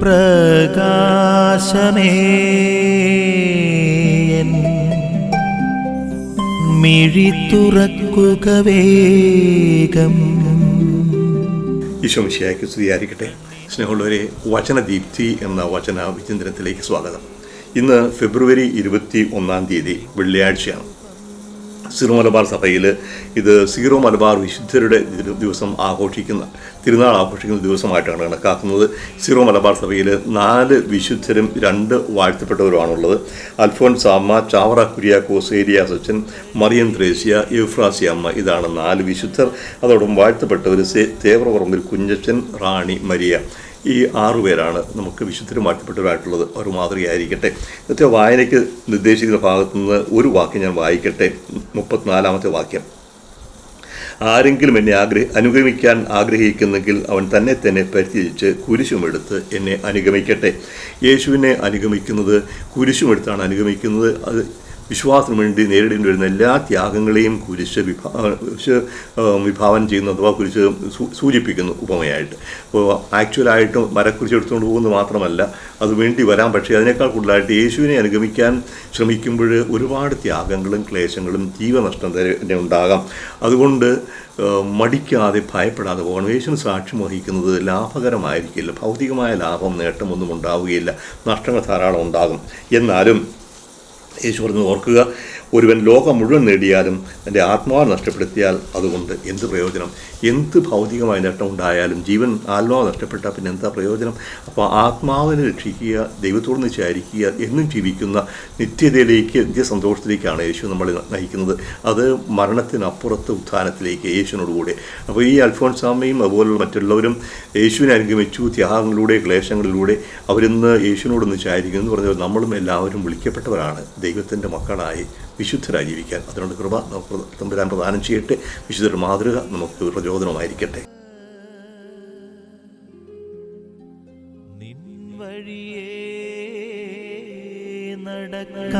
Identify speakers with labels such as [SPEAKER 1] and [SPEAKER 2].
[SPEAKER 1] പ്രകാശമേ. മിഴി തുറക്കുക വേഗം.
[SPEAKER 2] ഈശോമിശിയായ്ക്ക് സ്തുതിയായിരിക്കട്ടെ. സ്നേഹമുള്ളവരെ വചനദീപ്തി എന്ന വചന വിചിന്തനത്തിലേക്ക് സ്വാഗതം. ഇന്ന് ഫെബ്രുവരി ഇരുപത്തി ഒന്നാം തീയതി വെള്ളിയാഴ്ചയാണ്. സീറോ മലബാർ സഭയിൽ ഇത് സീറോ മലബാർ വിശുദ്ധരുടെ ദിവസം ആഘോഷിക്കുന്ന തിരുനാൾ ആഘോഷിക്കുന്ന ദിവസമായിട്ടാണ് കണക്കാക്കുന്നത്. സീറോ മലബാർ സഭയിൽ നാല് വിശുദ്ധരും രണ്ട് വാഴ്ത്തപ്പെട്ടവരുമാണുള്ളത്. അൽഫോൻസ് അമ്മ ചാവറ കുര്യാക്കോസ് ഏരിയ സച്ചൻ മറിയം ത്രേസ്യ യുഫ്രാസി അമ്മ ഇതാണ് നാല് വിശുദ്ധർ. അതോടൊപ്പം വാഴ്ത്തപ്പെട്ടവർ തേവറപറമ്പിൽ കുഞ്ഞച്ചൻ റാണി മരിയ. ഈ ആറുപേരാണ് നമുക്ക് വിശുദ്ധരും മാറ്റപ്പെട്ടവരായിട്ടുള്ളത്. ഒരു മാതൃകയായിരിക്കട്ടെ ഇന്നത്തെ വായനയ്ക്ക് നിർദ്ദേശിക്കുന്ന ഭാഗത്തു നിന്ന് ഒരു വാക്യം ഞാൻ വായിക്കട്ടെ. മുപ്പത്തിനാലാമത്തെ വാക്യം. ആരെങ്കിലും എന്നെ ആഗ്രഹ അനുഗമിക്കാൻ ആഗ്രഹിക്കുന്നെങ്കിൽ അവൻ തന്നെ തന്നെ പരിചയിച്ച് കുരിശുമെടുത്ത് എന്നെ അനുഗമിക്കട്ടെ. യേശുവിനെ അനുഗമിക്കുന്നത് കുരിശുമെടുത്താണ് അനുഗമിക്കുന്നത്. അത് വിശ്വാസത്തിന് വേണ്ടി നേരിടേണ്ടി വരുന്ന എല്ലാ ത്യാഗങ്ങളെയും കുരിശ് വിഭാ വിഭാവനം ചെയ്യുന്നു അഥവാ കുരിശ് സൂചിപ്പിക്കുന്നു ഉപമയായിട്ട്. അപ്പോൾ ആക്ച്വലായിട്ട് മരക്കുരിശ് എടുത്തുകൊണ്ട് പോകുന്നത് മാത്രമല്ല അത് വേണ്ടി വരാം. പക്ഷേ അതിനേക്കാൾ കൂടുതലായിട്ട് യേശുവിനെ അനുഗമിക്കാൻ ശ്രമിക്കുമ്പോൾ ഒരുപാട് ത്യാഗങ്ങളും ക്ലേശങ്ങളും ജീവനഷ്ടം തന്നെ ഉണ്ടാകാം. അതുകൊണ്ട് മടിക്കാതെ ഭയപ്പെടാതെ പോകണം. യേശുവിന് സാക്ഷ്യം വഹിക്കുന്നത് ലാഭകരമായിരിക്കില്ല. ഭൗതികമായ ലാഭം നേട്ടമൊന്നും ഉണ്ടാവുകയില്ല. നഷ്ടങ്ങൾ ധാരാളം ഉണ്ടാകും. എന്നാലും യേശു പറഞ്ഞു ഓർക്കുക ഒരുവൻ ലോകം മുഴുവൻ നേടിയാലും എന്റെ ആത്മാവ് നഷ്ടപ്പെടുത്തിയാൽ അതുകൊണ്ട് എന്ത് പ്രയോജനം? എന്ത് ഭൗതികമായ നേട്ടം ഉണ്ടായാലും ജീവൻ ആത്മാവ് നഷ്ടപ്പെട്ടാൽ പിന്നെ എന്താ പ്രയോജനം? അപ്പോൾ ആത്മാവിനെ രക്ഷിക്കുക ദൈവത്തോട് നിശ്ചാരിക്കുക എന്നും ജീവിക്കുന്ന നിത്യതയിലേക്ക് നിത്യസന്തോഷത്തിലേക്കാണ് യേശു നമ്മളെ നയിക്കുന്നത്. അത് മരണത്തിനപ്പുറത്ത് ഉത്ഥാനത്തിലേക്ക് യേശുവിനോടുകൂടെ. അപ്പോൾ ഈ അൽഫോൻസാമയും അതുപോലുള്ള മറ്റുള്ളവരും യേശുവിനെ അനുഗമിച്ചു ത്യാഗങ്ങളിലൂടെ ക്ലേശങ്ങളിലൂടെ അവരിന്ന് യേശുവിനോടൊന്ന് ചായിരിക്കുന്നു എന്ന് പറഞ്ഞാൽ നമ്മളും എല്ലാവരും വിളിക്കപ്പെട്ടവരാണ്. ദൈവത്തിന്റെ മക്കളായി വിശുദ്ധരായി ജീവിക്കാൻ അതിനുള്ള കൃപ നമുക്ക് തമ്പുരാൻ പ്രദാനം ചെയ്യട്ടെ. വിശുദ്ധരുടെ മാതൃക നമുക്ക് പ്രചോദനമായിരിക്കട്ടെ.
[SPEAKER 1] നടക്ക